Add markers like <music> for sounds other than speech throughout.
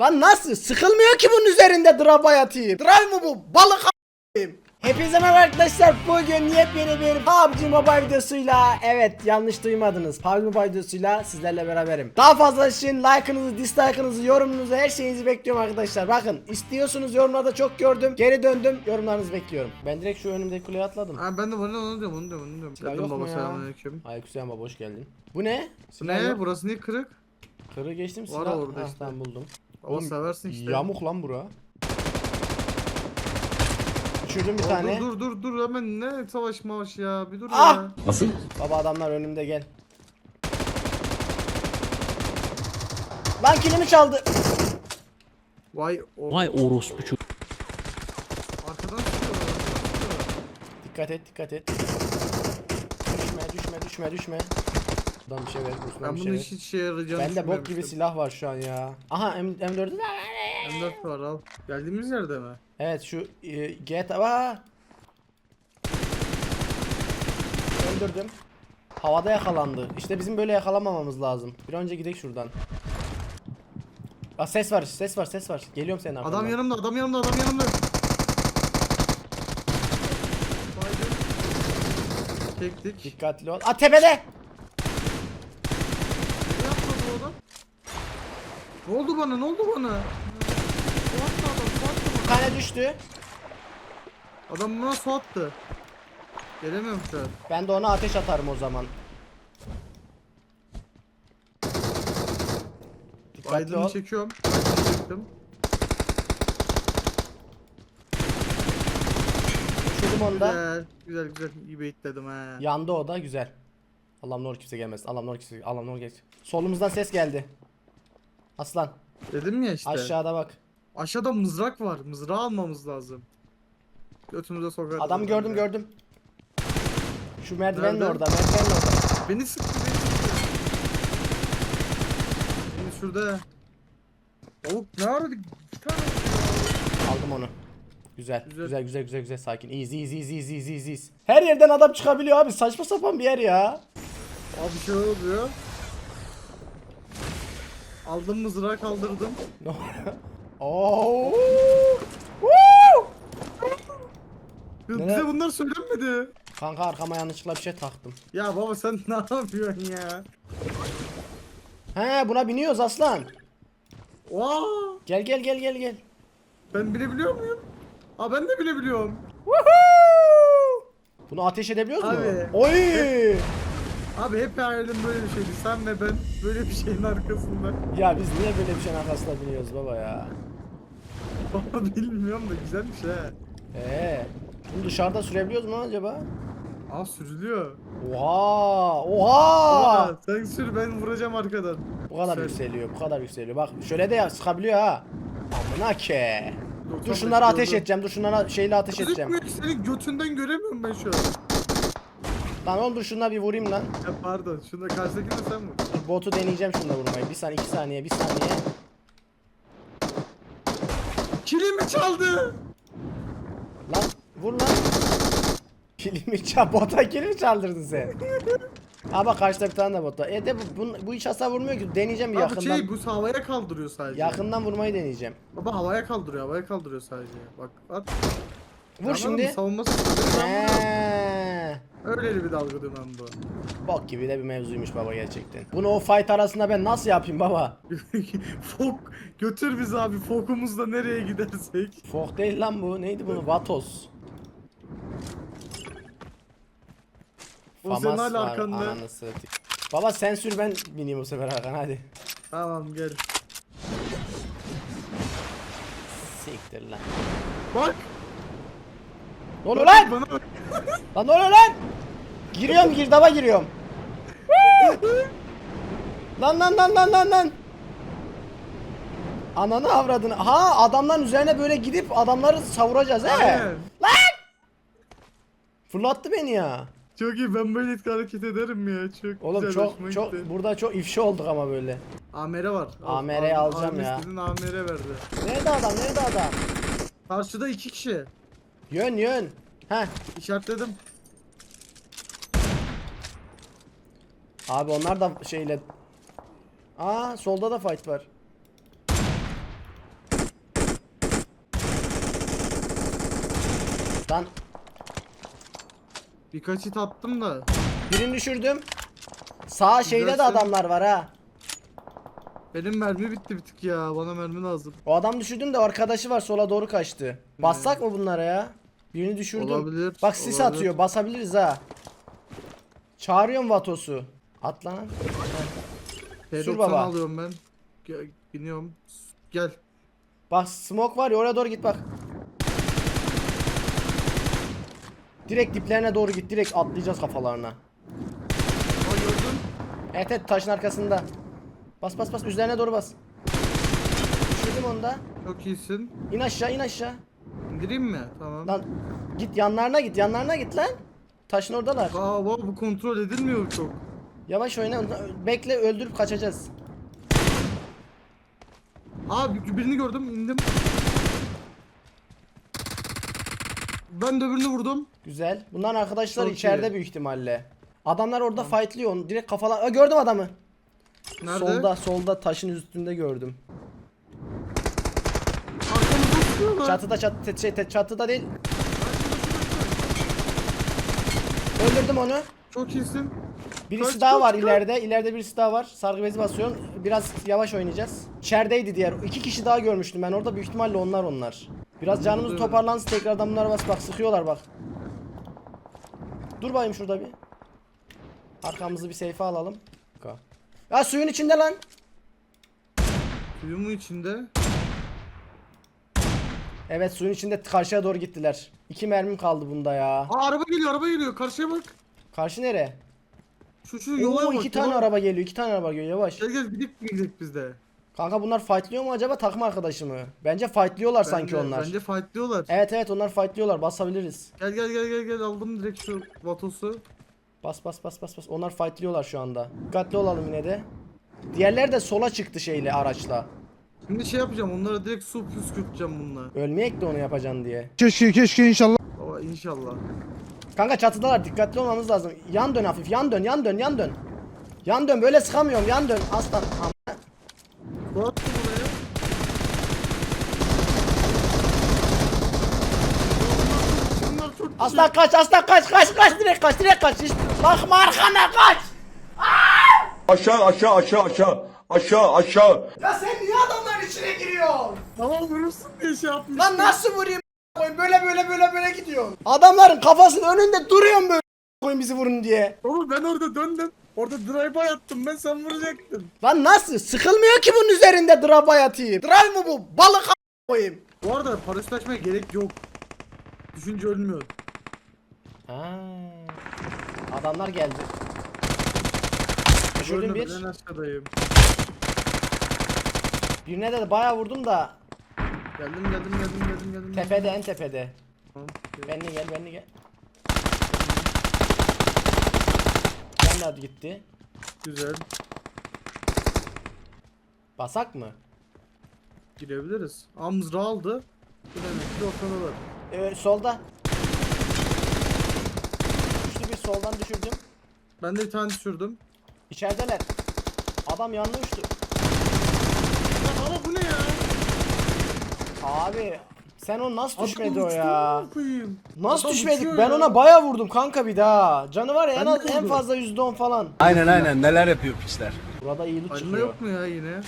Lan nasıl? Sıkılmıyor ki bunun üzerinde draba yatayım. Drive mı bu? Balık a**ayım. Hepinize merhaba arkadaşlar. Bugün yepyeni bir PUBG Mobile videosuyla evet yanlış duymadınız. PUBG Mobile videosuyla sizlerle beraberim. Daha fazla için like'ınızı, dislike'ınızı, yorumunuzu, her şeyinizi bekliyorum arkadaşlar. Bakın istiyorsunuz yorumlarda çok gördüm. Geri döndüm. Yorumlarınızı bekliyorum. Ben direkt şu önümdeki kuleye atladım. Ha ben de bana onu diyorum onu diyorum onu diyorum. Silah yok mu baba ya? selamünaleyküm. Aleykümselam baba hoş geldin. Bu ne? Bu Silah ne? yok. Burası niye kırık? Kırı geçtim Var silah. orada Ha, işte. tamam buldum. Baba seversin işte. Yamuk lan bura. Düşürdüm bir Dur, tane. Dur dur dur hemen ne savaş mavaş ya bir dur Ah! ya. Baba adamlar önümde gel. Lan kilimi çaldı. Vay o Vay orospu çocuk. arkadan çıkıyor. Dikkat et dikkat et. Düşme düşme düşme düşme. Buradan bir şey ver. Buradan Ben bir şey ver. hiç işe yarayacağını Bende bok gibi düşünmemiştim. silah var şu an ya. Aha M M4'ü de M4 var al. Geldiğimiz yerde mi? Evet şu e, GTA Aa! Öldürdüm. Havada yakalandı. İşte bizim böyle yakalamamamız lazım. Bir önce gidelim şuradan. Aa, ses var, ses var, ses var. Geliyorum senin arkandan. Adam yanımda adam yanımda adam yanımda. Çektik. Dikkatli ol. Aa tepede. Ne yapmadı o adam? Ne oldu bana ne oldu bana? Su attı adam su attı Bir bana. tane düştü. Adam bana su attı. Gelemiyorum şu an. Ben de ona ateş atarım o zaman. Dikkatli Aydın'ı ol. çekiyorum. Aydın'ı çektim. Düşürdüm onu da. Güzel, güzel güzel iyi baitledim ha. Yandı o da güzel. Allah'ım ne olur kimse gelmesin. Allah'ım ne olur kimse Allah'ım ne olur gelsin. Solumuzdan ses geldi. Aslan Dedim ya işte. aşağıda bak. Aşağıda mızrak var. Mızrağı almamız lazım. Götümüze sokarız. Adamı oradan gördüm gördüm. Şu merdiven de Nerede? orada, merdiven de orada. Beni sıktı beni sıktı. Beni şurada. Oğlum ne aradık? Bir tane Aldım onu. Güzel, Güzel. güzel, güzel, güzel, güzel, sakin. Easy, easy, easy, easy, easy, easy. Her yerden adam çıkabiliyor abi. Saçma sapan bir yer ya. Abi bir şey oluyor. Aldım mızrağı kaldırdım. <laughs> Oo. Woo! Bize Neler? bunlar söylenmedi. Kanka arkama yanlışlıkla bir şey taktım. Ya baba sen <laughs> ne yapıyorsun ya? He buna biniyoruz aslan. Vaa! Gel gel gel gel gel. Ben bilebiliyor muyum? Aa ben de bilebiliyorum. Bunu ateş edebiliyoruz mu? Abi. Oy! Abi hep hayalim böyle bir şeydi. Sen ve ben böyle bir şeyin arkasında. Ya biz niye böyle bir şeyin arkasına biniyoruz baba ya? Baba bilmiyorum da güzelmiş ha. Ee, bunu dışarıda sürebiliyoruz mu acaba? Aa sürülüyor. Oha! Oha! Aa, sen sür ben vuracağım arkadan. Bu kadar Sür. yükseliyor, bu kadar yükseliyor. Bak şöyle de ya sıkabiliyor ha. Amına ke. Dur 95 şunlara ateş gördüm. edeceğim, dur şunlara şeyle ateş edeceğim. Gözükmüyor ki senin götünden göremiyorum ben şu an. Lan oğlum dur şunlara bir vurayım lan. Ya pardon şunda karşıdakini de sen vur. Dur botu deneyeceğim şununla vurmayı. Bir saniye, iki saniye, bir saniye. Kilimi çaldı. Lan vur lan. Kilimi çal, bota kilimi çaldırdın sen. <laughs> Ha bak karşıda bir tane de bot var. E de bu, bu, bu hiç hasar vurmuyor ki. Deneyeceğim bir Abi yakından. şey bu havaya kaldırıyor sadece. Yakından vurmayı deneyeceğim. Baba havaya kaldırıyor havaya kaldırıyor sadece. Bak at. Vur Anladın şimdi. Savunması ben vuruyorum. Eee. Öyle bir dalga dönem bu. Bok gibi de bir mevzuymuş baba gerçekten. Bunu o fight arasında ben nasıl yapayım baba? <laughs> Fok götür bizi abi fokumuzla nereye gidersek. Fok değil lan bu. Neydi bunu? Vatos. O senin hala var, arkanda. ananı satayım. Baba sen sür ben bineyim bu sefer Hakan hadi. Tamam gel. Siktir lan. Bak. Ne oluyor lan? Bana bak. Lan ne oluyor lan? Giriyorum girdaba giriyorum. lan lan lan lan lan lan. Ananı avradını. Ha adamların üzerine böyle gidip adamları savuracağız he. Aynen. Fırlattı beni ya. Çok iyi ben böyle hareket ederim ya çok Oğlum güzel çok hoşuma çok gitti. burada çok ifşa olduk ama böyle. AMR var. Al, AMR'yi al, alacağım al ya. istediğin AMR verdi. Nerede adam? Nerede adam? Karşıda iki kişi. Yön yön. Heh. İşaretledim. Abi onlar da şeyle... Aa solda da fight var. Lan Birkaç hit attım da. birini düşürdüm. Sağ şeyde de şey. adamlar var ha. Benim mermi bitti bir tık ya. Bana mermi lazım. O adam düşürdüm de arkadaşı var sola doğru kaçtı. Hmm. Bassak mı bunlara ya? Birini düşürdüm. Olabilir, Bak sis olabilir. atıyor basabiliriz ha. Çağırıyorum Vatos'u. At lan. P90 baba. alıyorum ben. Gel, biniyorum. Gel. Bak smoke var ya oraya doğru git bak. Direkt diplerine doğru git. Direkt atlayacağız kafalarına. Aa gördün. Evet evet taşın arkasında. Bas bas bas üzerine doğru bas. Düşürdüm onu da. Çok iyisin. İn aşağı in aşağı. İndireyim mi? Tamam. Lan git yanlarına git yanlarına git lan. Taşın oradalar. Aa bu kontrol edilmiyor çok. Yavaş oyna. Bekle öldürüp kaçacağız. Aa bir- birini gördüm indim. Ben de öbürünü vurdum. Güzel. Bunların arkadaşlar Çok içeride iyi. büyük ihtimalle. Adamlar orada fightlıyor onu. Direkt kafalar. Aa, gördüm adamı. Nerede? Solda solda taşın üstünde gördüm. Çatıda çat şey te- çatıda değil. Öldürdüm onu. Çok iyisin. Birisi Kaç, daha kaç, var kaç. ileride. İleride birisi daha var. Sargı bezi basıyorsun. Biraz yavaş oynayacağız. İçerideydi diğer. İki kişi daha görmüştüm ben orada. Büyük ihtimalle onlar onlar. Biraz canımız Anladım. toparlansın tekrardan bunlara bas. Bak sıkıyorlar bak. Dur bayım şurada bir. Arkamızı bir seyfe alalım. Ka- Ya suyun içinde lan. Suyun mu içinde? Evet suyun içinde karşıya doğru gittiler. İki mermim kaldı bunda ya. Aa araba geliyor araba geliyor karşıya bak. Karşı nere? Şu şu yola Oo bak. iki tane yola. araba geliyor. iki tane araba geliyor yavaş. Gel gel gidip gidecek bizde. Kanka bunlar fightlıyor mu acaba takım arkadaşı mı? Bence fightlıyorlar sanki Bence- onlar. Bence fightlıyorlar. Evet evet onlar fightlıyorlar basabiliriz. Gel gel gel gel gel aldım direkt şu vatosu. Bas bas bas bas bas. Onlar fightlıyorlar şu anda. Dikkatli olalım yine de. Diğerleri de sola çıktı şeyle araçla. Şimdi şey yapacağım onlara direkt su püskürteceğim bununla. Ölmeyek de onu yapacaksın diye. Keşke keşke inşallah. İnşallah. Kanka çatıdalar dikkatli olmamız lazım. Yan dön hafif yan dön yan dön yan dön. Yan dön böyle sıkamıyorum yan dön aslan. Am- Bu attım oraya. Bunlar çok güzel. Aslan kaç aslan kaç kaç kaç direkt kaç direkt kaç. Hiç bakma arkana kaç. Aşağı aşağı aşağı aşağı aşağı aşağı Ya sen niye adamların içine giriyorsun? Tamam vurursun diye şey yapmış. Lan nasıl vurayım böyle böyle böyle böyle gidiyor. Adamların kafasının önünde duruyorum böyle koyayım bizi vurun diye. Oğlum ben orada döndüm. Orada drive'a yattım ben sen vuracaktın. Lan nasıl? Sıkılmıyor ki bunun üzerinde draba yatayım. Drive mı bu? Balık a- koyayım. Bu arada paraşüt açmaya gerek yok. Düşünce ölmüyor. Ha. Adamlar geldi. Düşürdüm bir. Ben aşağıdayım. Birine de bayağı vurdum da Geldim geldim geldim geldim geldim. tepede en tepede. Tamam. Gel benle gel. Ben de hadi gitti. Güzel. Basak mı? Girebiliriz. Aa mızrağı aldı. Demek ki ortadalar. Ee, solda. Düştü bir soldan düşürdüm. Ben de bir tane düşürdüm. İçerideler. Adam yanına uçtu. Ya baba bu ne ya? Abi sen o nasıl düşmedi o ya? Nasıl Adam düşmedik? Ben ya. ona baya vurdum kanka bir daha. Canı var ya en az en fazla %10 falan. Aynen aynen neler yapıyor pisler. Burada iyi loot çıkıyor. yok mu ya yine?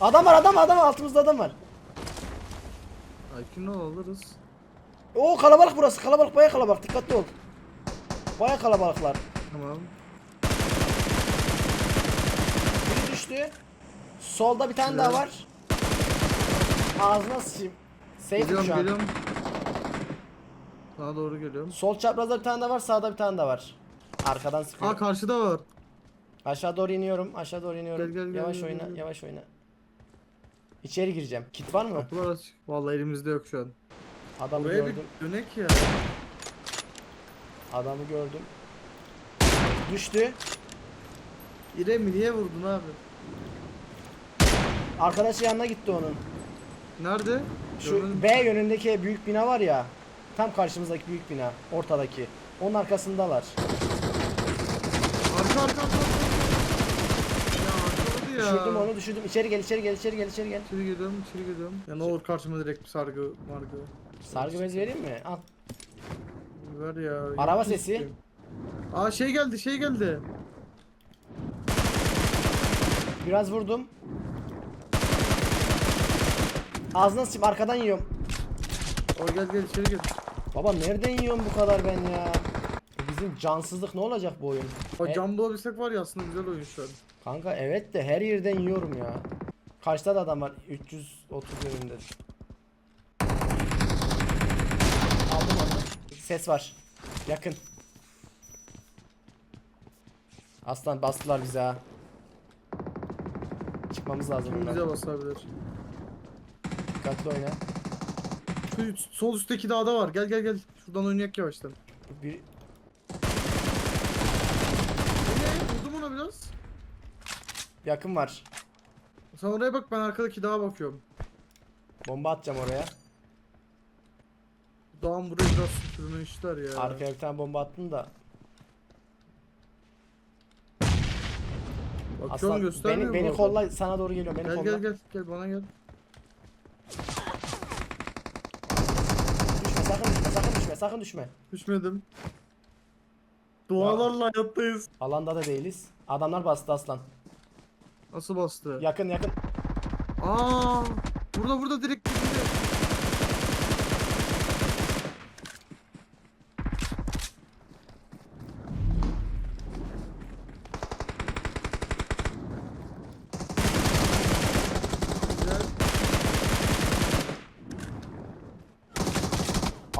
Adam var adam adam var, altımızda adam var. Aykin alırız. Oo kalabalık burası. Kalabalık baya kalabalık. Dikkatli ol. Baya kalabalıklar. Tamam. Biri düştü. Solda bir tane Güzel. daha var. Ağzına sıçayım. Safe Geliyorum şu an. geliyorum. Sana doğru geliyorum. Sol çaprazda bir tane daha var, sağda bir tane daha var. Arkadan sıkıyor. Aa karşıda var. Aşağı doğru iniyorum. Aşağı doğru iniyorum. Gel, gel, gel, yavaş gel, oyna, gel. yavaş oyna. İçeri gireceğim. Kit var mı? Kapılar açık. Vallahi elimizde yok şu an. Adamı Buraya gördüm. bir dönek ya. Adamı gördüm. Düştü. İrem'i niye vurdun abi? Arkadaşı yanına gitti onun. Nerede? Şu B yönündeki büyük bina var ya. Tam karşımızdaki büyük bina. Ortadaki. Onun arkasındalar. Arka arka arka. arka. Ya arkaladı ya. Düşürdüm onu düşürdüm. İçeri gel içeri gel içeri gel içeri gel. İçeri geliyorum içeri geliyorum. Ya ne olur karşıma direkt bir sargı margı. Sargı bezi vereyim mi? Al. Ver ya. Araba sesi. ki. Aa şey geldi şey geldi. Biraz vurdum. Ağzına sıçayım arkadan yiyorum. O gel gel içeri gel. Baba nereden yiyorum bu kadar ben ya? Bizim cansızlık ne olacak bu oyun? O E, cam bulabilsek var ya aslında güzel oyun şu an. Kanka evet de her yerden yiyorum ya. Karşıda da adam var 330 yönünde. Aldım onu. Ses var. Yakın. Aslan bastılar bize ha. Çıkmamız lazım Kim bize basabilir. Dikkatli oyna. Şu sol üstteki dağda var. Gel gel gel. Şuradan oynayak yavaştan. Bir... Ne? Vurdum ona biraz. Yakın var. Sen oraya bak ben arkadaki dağa bakıyorum. Bomba atacağım oraya. Dağın buraya biraz süpürmüşler ya. Arkaya bir tane bomba attım da. Bakıyorum Aslan göstermiyor beni, mu beni kolla sana doğru geliyorum. Beni Gel kolla. gel gel gel bana gel. Düşme sakın düşme sakın düşme sakın düşme. Düşmedim. Dualarla hayattayız. Alanda da değiliz. Adamlar bastı aslan. Nasıl bastı? Yakın yakın. Aa! Burada burada direkt dibinde. Güzel.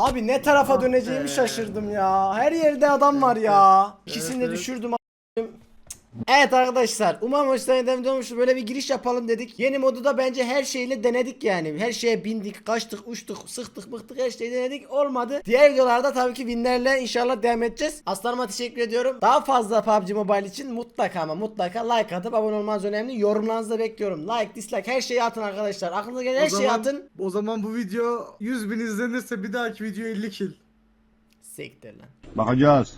Abi ne tarafa Ah döneceğimi şaşırdım ya. Her yerde adam var ya. İkisini de düşürdüm. Evet arkadaşlar umarım hoşlarına demiş böyle bir giriş yapalım dedik. Yeni modu da bence her şeyle denedik yani. Her şeye bindik, kaçtık, uçtuk, sıktık, mıktık her şeyi denedik. Olmadı. Diğer videolarda tabii ki winlerle inşallah devam edeceğiz. Aslanıma teşekkür ediyorum. Daha fazla PUBG Mobile için mutlaka ama mutlaka like atıp abone olmanız önemli. Yorumlarınızı da bekliyorum. Like, dislike her şeyi atın arkadaşlar. Aklınıza gelen her O şeyi zaman- atın. O zaman bu video 100 bin izlenirse bir dahaki video 50 kill. Siktir lan. Bakacağız.